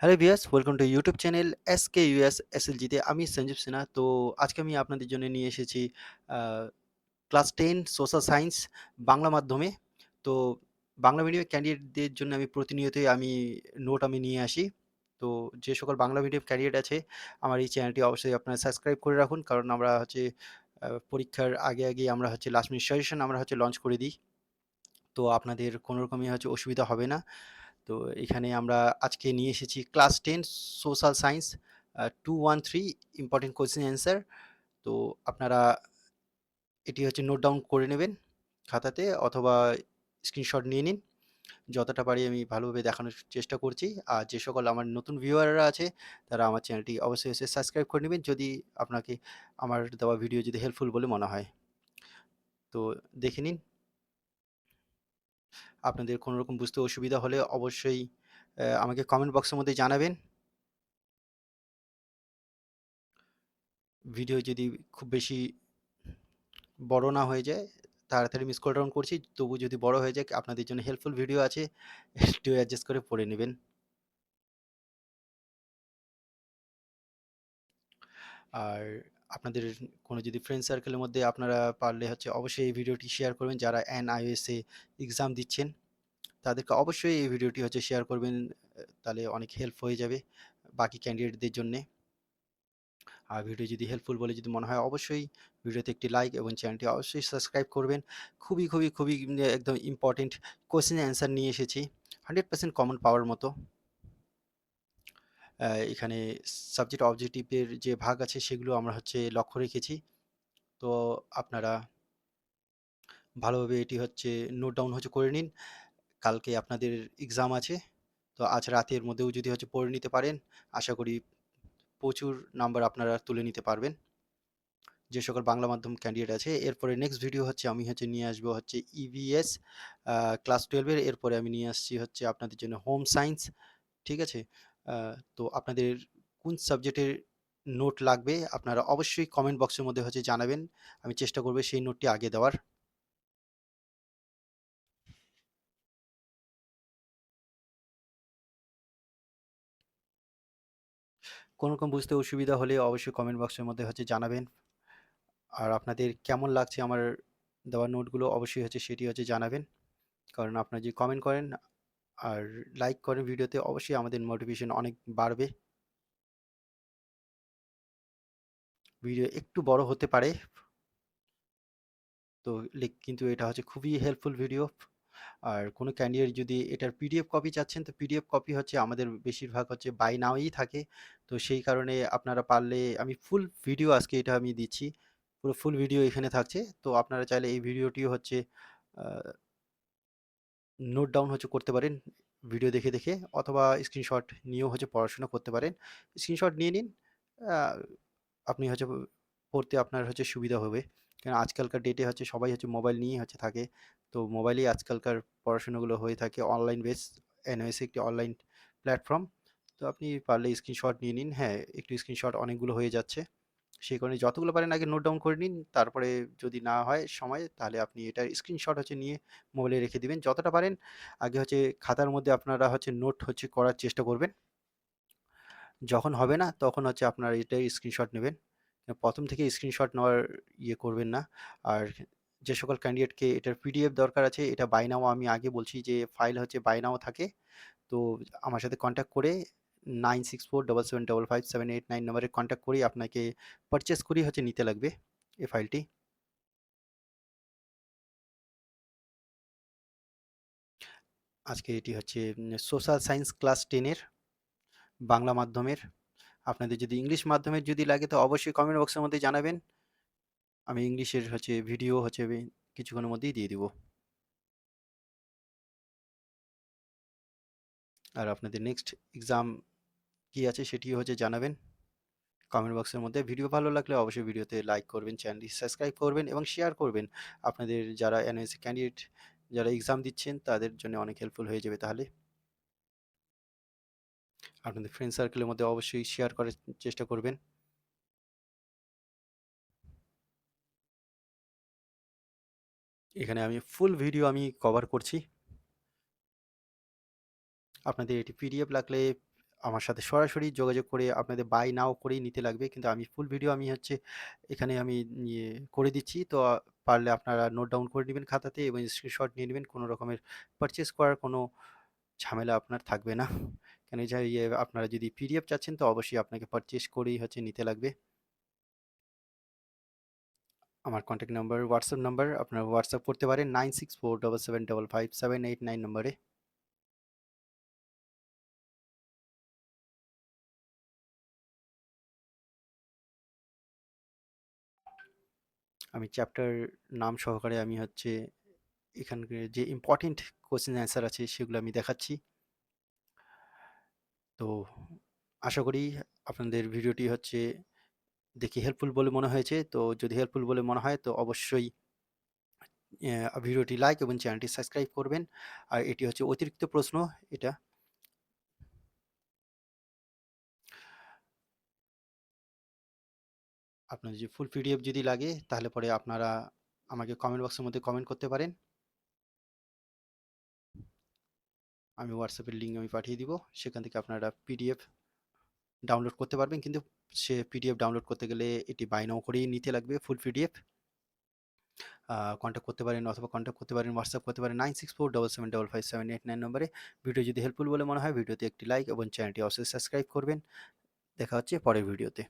Hello viewers, welcome to YouTube channel S K US এসএলজিতে। আমি সঞ্জীব সিনহা। তো আজকে আমি আপনাদের জন্য নিয়ে এসেছি class ten social science Bangla মাধ্যমে। তো বাংলা মিডিয়াম ক্যান্ডিডেটদের জন্য আমি প্রতিনিয়তই আমি নোট আমি নিয়ে আসি। তো যে সকল বাংলা মিডিয়াম ক্যান্ডিডেট আছে, আমার এই চ্যানেলটি অবশ্যই আপনারা সাবস্ক্রাইব করে রাখুন। কারণ আমরা হচ্ছে পরীক্ষার আগে আগে আমরা হচ্ছে লাস্ট মিনিট সাজেশন আমরা হচ্ছে লঞ্চ করে দিই। তো আপনাদের কোনো রকমই হচ্ছে অসুবিধা হবে না। তো এখানে আমরা আজকে নিয়ে এসেছি class ten social science two one three important question answer তো আপনারা এটি হচ্ছে নোট ডাউন করে নেবেন খাতাতে অথবা স্ক্রিনশট নিয়ে নিন। যতটা পারি আমি ভালোভাবে দেখানোর চেষ্টা করছি। আর যে সকল আমার নতুন ভিউয়াররা আছে, তারা আমার চ্যানেলটি অবশ্যই এসে সাবস্ক্রাইব করে নেবেন যদি আপনাকে আমার দেওয়া ভিডিও যদি হেল্পফুল বলে মনে হয়। তো দেখে নিন আপনাদের কোনো রকম বুঝতে অসুবিধা হলে অবশ্যই আমাকে কমেন্ট বক্সের মধ্যে জানাবেন। ভিডিও যদি খুব বেশি বড় না হয়ে যায়, তাড়াতাড়ি আমি স্ক্রল ডাউন করছি, তবু যদি বড় হয়ে যায়, আপনাদের জন্য হেল্পফুল ভিডিও আছে, একটু অ্যাডজাস্ট করে পড়ে নেবেন। আর আপনাদের কোনো যদি ফ্রেন্ড সার্কেলের মধ্যে আপনারা পারলে হচ্ছে অবশ্যই এই ভিডিওটি শেয়ার করবেন, যারা এন আইএসএ এক্সাম দিচ্ছেন, তাদেরকে অবশ্যই এই ভিডিওটি হচ্ছে শেয়ার করবেন, তাহলে অনেক হেল্প হয়ে যাবে বাকি ক্যান্ডিডেটদের জন্যে। আর ভিডিও যদি হেল্পফুল বলে যদি মনে হয়, অবশ্যই ভিডিওতে একটি লাইক এবং চ্যানেলটি অবশ্যই সাবস্ক্রাইব করবেন। খুবই খুবই খুবই একদম ইম্পর্টেন্ট কোয়েশ্চেন অ্যান্সার নিয়ে এসেছি। হান্ড্রেড পার্সেন্ট কমন পাওয়ার মতো। এখানে সাবজেক্ট অবজেক্টিভের যে ভাগ আছে সেগুলো আমরা হচ্ছে লক্ষ্য রেখেছি। তো আপনারা ভালোভাবে এটি হচ্ছে নোট ডাউন হচ্ছে করে নিন। কালকে আপনাদের এক্সাম আছে, তো আজ রাতের মধ্যেও যদি হচ্ছে পড়ে নিতে পারেন, আশা করি প্রচুর নাম্বার আপনারা তুলে নিতে পারবেন। যে সকল বাংলা মাধ্যম ক্যান্ডিডেট আছে, এরপরে নেক্সট ভিডিও হচ্ছে আমি হচ্ছে নিয়ে আসব হচ্ছে ইভিএস ক্লাস টুয়েলভের এরপরে আমি নিয়ে আসছি হচ্ছে আপনাদের জন্য হোম সায়েন্স ঠিক আছে? তো আপনাদের কোন সাবজেক্টের নোট লাগবে আপনারা অবশ্যই কমেন্ট বক্সের মধ্যে হচ্ছে জানাবেন। আমি চেষ্টা করব সেই নোটটি আগে দেওয়ার। কোনো রকম বুঝতে অসুবিধা হলে অবশ্যই কমেন্ট বক্সের মধ্যে হচ্ছে জানাবেন। আর আপনাদের কেমন লাগছে আমার দেওয়া নোটগুলো অবশ্যই হচ্ছে সেটি হচ্ছে জানাবেন। কারণ আপনারা যদি কমেন্ট করেন আর লাইক করেন ভিডিওতে অবশ্যই আমাদের মোটিভেশন অনেক বাড়বে। ভিডিও একটু বড় হতে পারে। তো কিন্তু এটা হচ্ছে খুবই হেল্পফুল ভিডিও আর কোনো ক্যান্ডিডেট যদি এটার পিডিএফ কপি চাচ্ছেন, তো পিডিএফ কপি হচ্ছে আমাদের বেশিরভাগ হচ্ছে বাই নাওই থাকে। তো সেই কারণে আপনারা পারলে আমি ফুল ভিডিও আজকে এটা আমি দিচ্ছি। পুরো ফুল ভিডিও এখানে থাকছে। তো আপনারা চাইলে এই ভিডিওটিও হচ্ছে নোট ডাউন হচ্ছে করতে পারেন ভিডিও দেখে দেখে অথবা স্ক্রিনশট নিয়েও হচ্ছে পড়াশোনা করতে পারেন। স্ক্রিনশট নিয়ে নিন আপনি হচ্ছে পড়তে আপনার হচ্ছে সুবিধা হবে। কারণ আজকালকার ডেটে হচ্ছে সবাই হচ্ছে মোবাইল নিয়েই হচ্ছে থাকে। তো মোবাইলেই আজকালকার পড়াশোনাগুলো হয়ে থাকে অনলাইন বেস এনওএস একটি অনলাইন প্ল্যাটফর্ম তো আপনি পারলে স্ক্রিনশট নিয়ে নিন। হ্যাঁ একটু স্ক্রিনশট অনেকগুলো হয়ে যাচ্ছে। সেই কারণে যতগুলো পারেন আগে নোট ডাউন করে নিন। তারপরে যদি না হয় সময়, তাহলে আপনি এটার স্ক্রিনশট হচ্ছে নিয়ে মোবাইলে রেখে দিবেন। যতটা পারেন আগে হচ্ছে খাতার মধ্যে আপনারা হচ্ছে নোট হচ্ছে করার চেষ্টা করবেন। যখন হবে না, তখন হচ্ছে আপনারা এটাই স্ক্রিনশট নেবেন। প্রথম থেকে স্ক্রিনশট নেওয়ার ইয়ে করবেন না। আর যে সকল ক্যান্ডিডেটকে এটার পিডিএফ দরকার আছে, এটা বাই নাও আমি আগে বলছি যে ফাইল হচ্ছে বাই নাও থাকে। তো আমার সাথে কন্ট্যাক্ট করে nine six four double seven double five seven eight nine নম্বরে কন্ট্যাক্ট করেই আপনাকে পারচেস করেই হচ্ছে নিতে লাগবে এই ফাইলটি আজকে এটি হচ্ছে সোশ্যাল সায়েন্স ক্লাস টেনের বাংলা মাধ্যমের। আপনাদের যদি ইংলিশ মাধ্যমের যদি লাগে তো অবশ্যই কমেন্ট বক্সের মধ্যে জানাবেন। আমি ইংলিশের হচ্ছে ভিডিও হচ্ছে কিছুক্ষণের মধ্যেই দিয়ে দিব। আর আপনাদের নেক্সট এক্সাম কি আছে সেটিও হচ্ছে জানাবেন। কমেন্ট বক্সের মধ্যে। ভিডিও ভালো লাগলে অবশ্যই ভিডিওতে লাইক করবেন চ্যানেলটি সাবস্ক্রাইব করবেন এবং শেয়ার করবেন। আপনাদের যারা এনএসসি ক্যান্ডিডেট যারা এক্সাম দিচ্ছেন, তাদের জন্য অনেক হেল্পফুল হয়ে যাবে তাহলে। আপনাদের ফ্রেন্ড সার্কেলের মধ্যে অবশ্যই শেয়ার করার চেষ্টা করবেন। এখানে আমি ফুল ভিডিও আমি কভার করছি। আপনাদের এটি পিডিএফ লাগলে আমার সাথে সরাসরি যোগাযোগ করে আপনাদের বাই নাও করেই নিতে লাগবে। কিন্তু আমি ফুল ভিডিও আমি হচ্ছে এখানে আমি ইয়ে করে দিচ্ছি। তো পারলে আপনারা নোট ডাউন করে নেবেন খাতাতে এবং স্ক্রিনশট নিয়ে নিবেন। কোনো রকমের পারচেস করার কোনো ঝামেলা আপনার থাকবে না। কেন ইয়ে আপনারা যদি পিডিএফ চাচ্ছেন তো অবশ্যই আপনাকে পারচেস করেই হচ্ছে নিতে লাগবে। আমার কন্ট্যাক্ট নাম্বার হোয়াটসঅ্যাপ নাম্বার আপনারা হোয়াটসঅ্যাপ করতে পারেন। Nine six four double seven double five seven eight nine নম্বরে আমি চ্যাপ্টার নাম সহকারে আমি হচ্ছে এখানকার যে ইম্পর্টেন্ট কোশ্চেন অ্যান্সার আছে সেগুলো আমি দেখাচ্ছি। তো আশা করি আপনাদের ভিডিওটি হচ্ছে দেখি হেল্পফুল বলে মনে হয়েছে। তো যদি হেল্পফুল বলে মনে হয় তো অবশ্যই ভিডিওটি লাইক এবং চ্যানেলটি সাবস্ক্রাইব করবেন। আর এটি হচ্ছে অতিরিক্ত প্রশ্ন, এটা আপনার যদি ফুল পিডিএফ যদি লাগে, তাহলে পরে আপনারা আমাকে কমেন্ট বক্সের মধ্যে কমেন্ট করতে পারেন। আমি হোয়াটসঅ্যাপের লিঙ্ক আমি পাঠিয়ে দিব। সেখান থেকে আপনারা পিডিএফ ডাউনলোড করতে পারবেন। কিন্তু সে পিডিএফ ডাউনলোড করতে গেলে এটি বাই নাও করেই নিতে লাগবে ফুল পিডিএফ কন্ট্যাক্ট করতে পারেন অথবা কন্ট্যাক্ট করতে পারেন হোয়াটসঅ্যাপ করতে পারেন nine six four double seven double five seven eight nine নম্বরে। ভিডিও যদি হেল্পফুল বলে মনে হয়, ভিডিওতে একটি লাইক এবং চ্যানেলটি অবশ্যই সাবস্ক্রাইব করবেন। দেখা হচ্ছে পরের ভিডিওতে।